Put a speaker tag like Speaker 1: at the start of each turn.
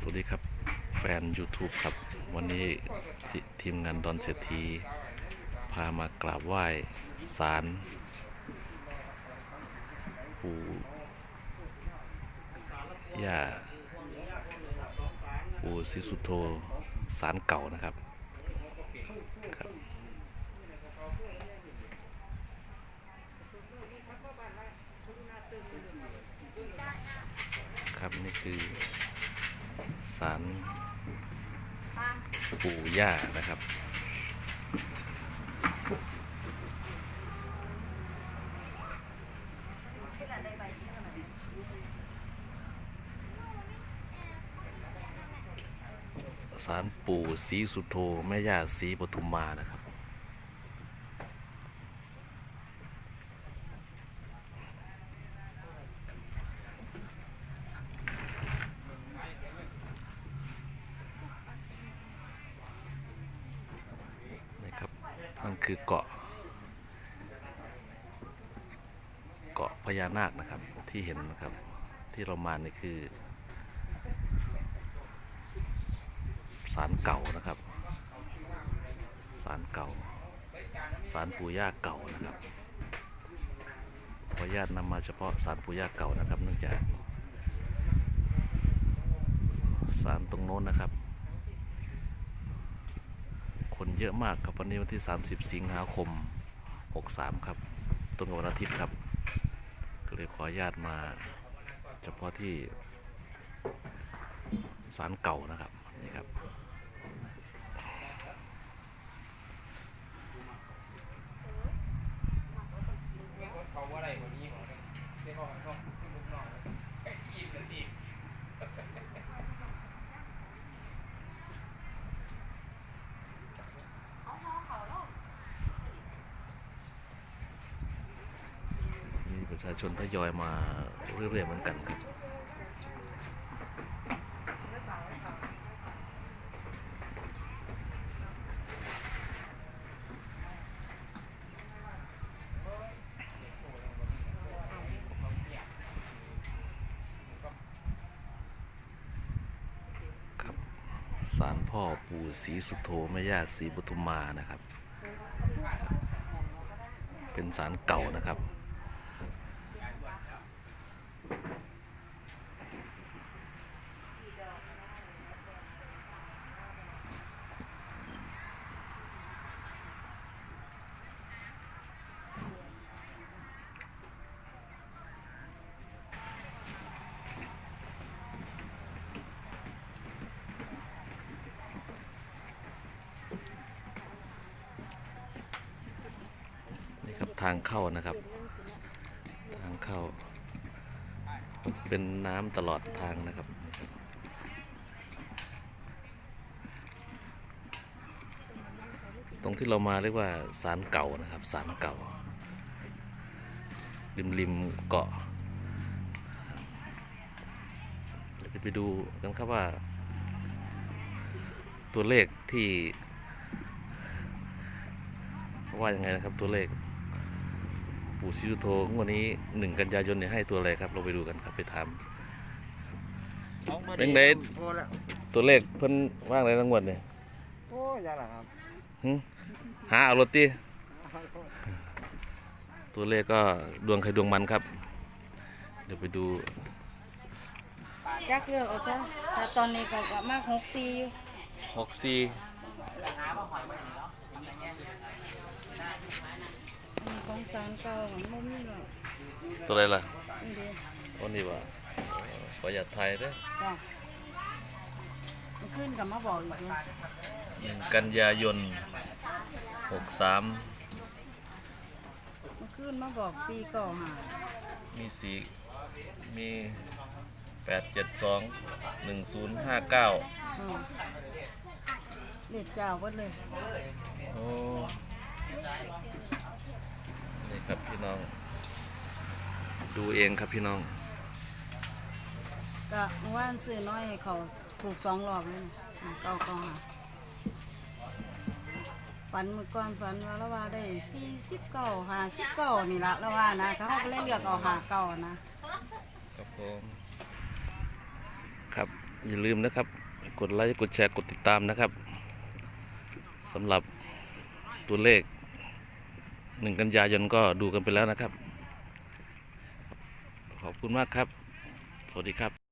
Speaker 1: สวัสดีครับแฟน YouTube ครับ วันนี้ททีมงานดอนเศรษฐีพามากราบไหว้ศาลปู่ย่าปู่ศรีสุโธศาลเก่านะครับครับครับนี่คือ ศาลปู่ย่านะครับศาลปู่ศรีสุโธแม่ย่าศรีปทุมมานะครับ นี่ครับนั่น คือเกาะ เกาะพญานาคนะครับที่เห็นนะครับที่เรามานี่คือศาลเก่านะครับศาลเก่าศาลปู่ย่าเก่านะครับขออนุญาตนำมาเฉพาะศาลปู่ย่าเก่านะครับ เนื่องจากศาลตรงโน้นนะครับ คนเยอะมากครับวันนี้วันที่ 30 สิงหาคม 63 ครับตรงกับวันอาทิตย์ครับ ก็เลยขออนุญาตมา เฉพาะที่ศาลเก่านะครับนี่ครับ
Speaker 2: เขาว่าอะไรคนนี้ของเรียกว่าเขาลูกน้องไอ้อีมนั่นอีม
Speaker 1: มี ประชาชนทยอยมาเรื่อยๆเหมือนกันครับครับศาลพ่อปู่ศรีสุโธแม่ย่าศรีปทุมมานะครับ เป็นศาลเก่านะครับ ทางเข้านะครับ ทางเข้า เป็นน้ำตลอดทางนะครับตรงที่เรามาเรียกว่าสารเก่านะครับสารเก่า ริมริมเกาะเดี๋ยวจะไปดูกันครับว่า ตัวเลขที่ ว่ายังไงนะครับตัวเลข ปู่ซิวโทงวันนี้หนึ่งกันยายนเนี่ยให้ตัวอะไรครับ เราไปดูกันครับไปถามเป็นไง
Speaker 2: โอ้แล้ว
Speaker 1: ตัวเลขเพิ่นว่างอะไรทั้งหมดเนี่ย
Speaker 2: โอ้ยังหลังครับ
Speaker 1: หึหาเอารถตีตัวเลขก็ดวงใครดวงมันครับ เดี๋ยวไปดู
Speaker 3: จักเลือกเอาจ้ะแต่ตอนนี้ก็ประมาณหกสี่อยู่
Speaker 1: หกสี่
Speaker 3: อันนี้ของ สารเก่าของมุมนี่หรอก
Speaker 1: ตัวอะไรล่ะ
Speaker 3: นี่เด้
Speaker 1: วันนี้ว่าขออยาตไทยเด้อ
Speaker 3: จ้ะมันขึ้นกับมาบอกอีกอยู่
Speaker 1: หนึ่งกันยายนหกสาม
Speaker 3: มันขึ้นมาบอกสี่เก่าหา
Speaker 1: มีสีมีแปดเจ็ดสองหนึ่งศูนย์ห้าเก้า
Speaker 3: อืมเด็ดเจ้าวัดเลย
Speaker 1: โอ้ นี่ครับพี่น้อง ดูเองครับพี่น้อง
Speaker 3: ก็เมื่อวานซื้อน้อยให้เขาถูกสองรอบเลยนี่เก่าเก่าหาฝันเมื่อก่อนฝันว่าละว่าได้สี่สิบเก้าหาสิบเก้านี่ละละว่านะเขาก็เลยเลือกเอาหาเก้านะ
Speaker 1: ครับผมครับอย่าลืมนะครับ กดไลค์กดแชร์กดติดตามนะครับสำหรับตัวเลข หนึ่งกันยายนก็ดูกันไปแล้วนะครับ ขอบคุณมากครับ สวัสดีครับ